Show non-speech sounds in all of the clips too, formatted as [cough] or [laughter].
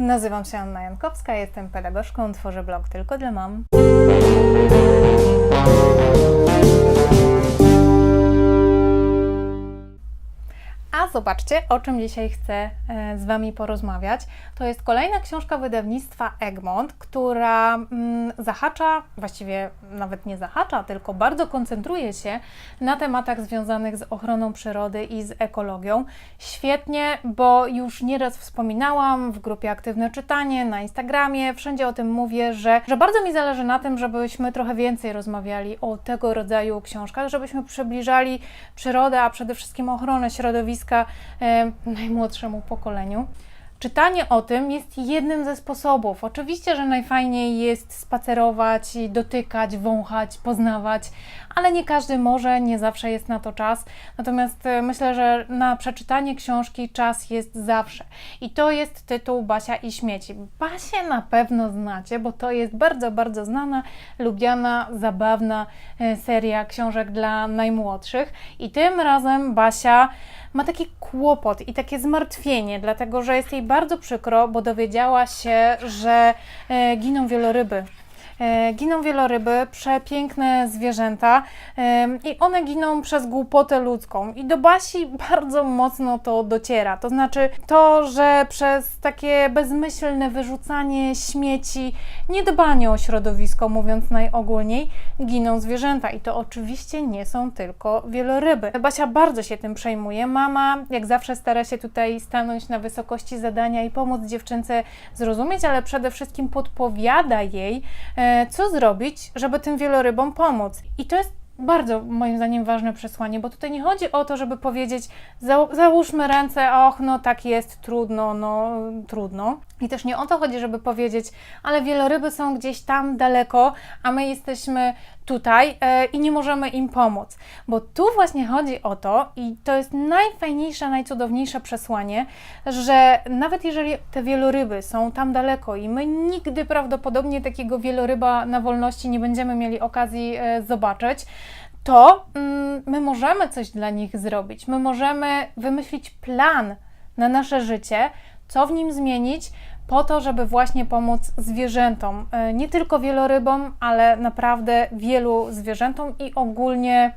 Nazywam się Anna Jankowska, jestem pedagogzką, tworzę blog tylko dla mam. A zobaczcie, o czym dzisiaj chcę e, z Wami porozmawiać. To jest kolejna książka wydawnictwa Egmont, która mm, zahacza, właściwie nawet nie zahacza, tylko bardzo koncentruje się na tematach związanych z ochroną przyrody i z ekologią. Świetnie, bo już nieraz wspominałam w grupie Aktywne Czytanie, na Instagramie, wszędzie o tym mówię, że, że bardzo mi zależy na tym, żebyśmy trochę więcej rozmawiali o tego rodzaju książkach, żebyśmy przybliżali przyrodę, a przede wszystkim ochronę środowiska e, najmłodszemu pokoleniu. Czytanie o tym jest jednym ze sposobów. Oczywiście, że najfajniej jest spacerować, dotykać, wąchać, poznawać, ale nie każdy może, nie zawsze jest na to czas. Natomiast e, myślę, że na przeczytanie książki czas jest zawsze. I to jest tytuł Basia i śmieci. Basię na pewno znacie, bo to jest bardzo, bardzo znana, lubiana, zabawna e, seria książek dla najmłodszych. I tym razem Basia ma taki kłopot i takie zmartwienie, dlatego że jest jej bardzo przykro, bo dowiedziała się, że e, giną wieloryby. E, Giną wieloryby, przepiękne zwierzęta i one giną przez głupotę ludzką. I do Basi [laughs] bardzo mocno to dociera. To znaczy to, że przez takie bezmyślne wyrzucanie śmieci, niedbanie o środowisko, mówiąc najogólniej, giną zwierzęta. I to oczywiście nie są tylko wieloryby. Basia bardzo się tym przejmuje. Mama, jak zawsze, stara się tutaj stanąć na wysokości zadania i pomóc dziewczynce zrozumieć, ale przede wszystkim podpowiada jej, e, co zrobić, żeby tym wielorybom pomóc. I to jest bardzo moim zdaniem ważne przesłanie, bo tutaj nie chodzi o to, żeby powiedzieć, za, załóżmy ręce, och, no tak jest, trudno, no trudno. I też nie o to chodzi, żeby powiedzieć, ale wieloryby są gdzieś tam daleko, a my jesteśmy tutaj e, i nie możemy im pomóc. Bo tu właśnie chodzi o to, i to jest najfajniejsze, najcudowniejsze przesłanie, że nawet jeżeli te wieloryby są tam daleko i my nigdy prawdopodobnie takiego wieloryba na wolności nie będziemy mieli okazji e, zobaczyć, to mm, my możemy coś dla nich zrobić. My możemy wymyślić plan na nasze życie, co w nim zmienić, po to, żeby właśnie pomóc zwierzętom. E, Nie tylko wielorybom, ale naprawdę wielu zwierzętom i ogólnie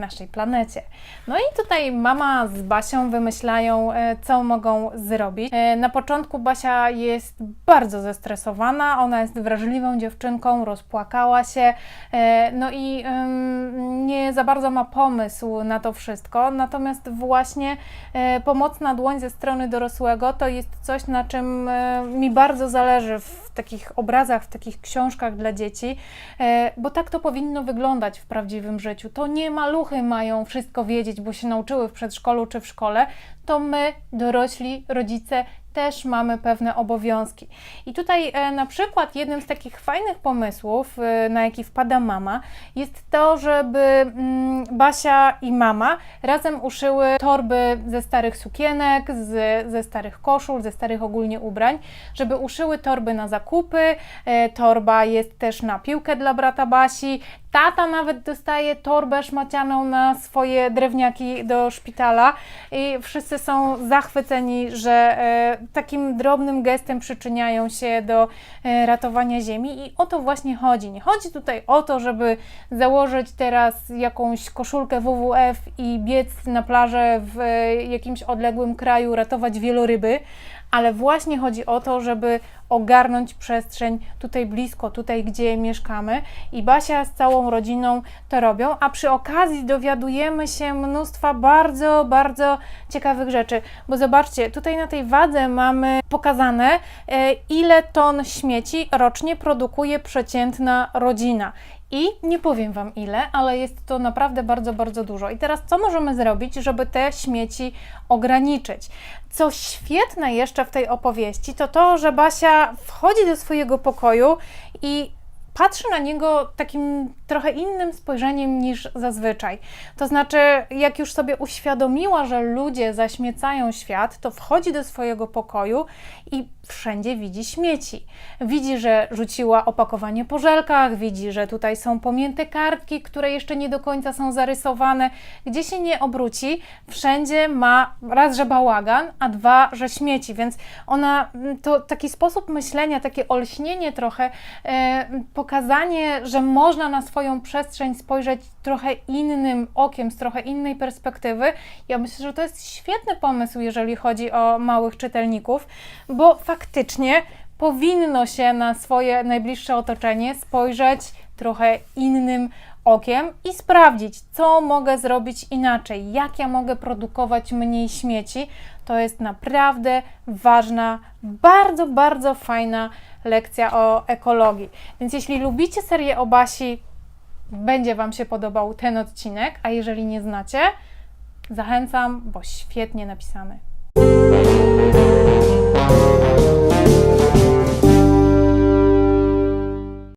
naszej planecie. No i tutaj mama z Basią wymyślają, e, co mogą zrobić. E, Na początku Basia jest bardzo zestresowana, ona jest wrażliwą dziewczynką, rozpłakała się, e, no i nie za bardzo ma pomysł na to wszystko. Natomiast właśnie pomocna dłoń ze strony dorosłego to jest coś, na czym mi bardzo zależy w takich obrazach, w takich książkach dla dzieci, bo tak to powinno wyglądać w prawdziwym życiu. To nie maluchy mają wszystko wiedzieć, bo się nauczyły w przedszkolu czy w szkole, to my, dorośli, rodzice, też mamy pewne obowiązki. I tutaj e, na przykład jednym z takich fajnych pomysłów, e, na jaki wpada mama, jest to, żeby mm, Basia i mama razem uszyły torby ze starych sukienek, z, ze starych koszul, ze starych ogólnie ubrań, żeby uszyły torby na zakupy. E, torba jest też na piłkę dla brata Basi. Tata nawet dostaje torbę szmacianą na swoje drewniaki do szpitala i wszyscy są zachwyceni, że e, takim drobnym gestem przyczyniają się do e, ratowania ziemi i o to właśnie chodzi. Nie chodzi tutaj o to, żeby założyć teraz jakąś koszulkę WWF i biec na plażę w e, jakimś odległym kraju, ratować wieloryby, ale właśnie chodzi o to, żeby ogarnąć przestrzeń tutaj blisko, tutaj gdzie mieszkamy. I Basia z całą rodziną to robią, a przy okazji dowiadujemy się mnóstwa bardzo, bardzo ciekawych rzeczy, bo zobaczcie, tutaj na tej wadze mamy pokazane, e, ile ton śmieci rocznie produkuje przeciętna rodzina. I nie powiem Wam ile, ale jest to naprawdę bardzo, bardzo dużo. I teraz co możemy zrobić, żeby te śmieci ograniczyć? Co świetne jeszcze w tej opowieści, to to, że Basia wchodzi do swojego pokoju i patrzy na niego takim trochę innym spojrzeniem niż zazwyczaj. To znaczy, jak już sobie uświadomiła, że ludzie zaśmiecają świat, to wchodzi do swojego pokoju i wszędzie widzi śmieci. Widzi, że rzuciła opakowanie po żelkach, widzi, że tutaj są pomięte kartki, które jeszcze nie do końca są zarysowane. Gdzie się nie obróci, wszędzie ma raz, że bałagan, a dwa, że śmieci, więc ona to taki sposób myślenia, takie olśnienie trochę, e, pokazanie, że można na swoją przestrzeń spojrzeć trochę innym okiem, z trochę innej perspektywy. Ja myślę, że to jest świetny pomysł, jeżeli chodzi o małych czytelników, bo faktycznie powinno się na swoje najbliższe otoczenie spojrzeć trochę innym okiem i sprawdzić, co mogę zrobić inaczej, jak ja mogę produkować mniej śmieci. To jest naprawdę ważna, bardzo, bardzo fajna lekcja o ekologii. Więc jeśli lubicie serię o Basi, będzie Wam się podobał ten odcinek, a jeżeli nie znacie, zachęcam, bo świetnie napisany.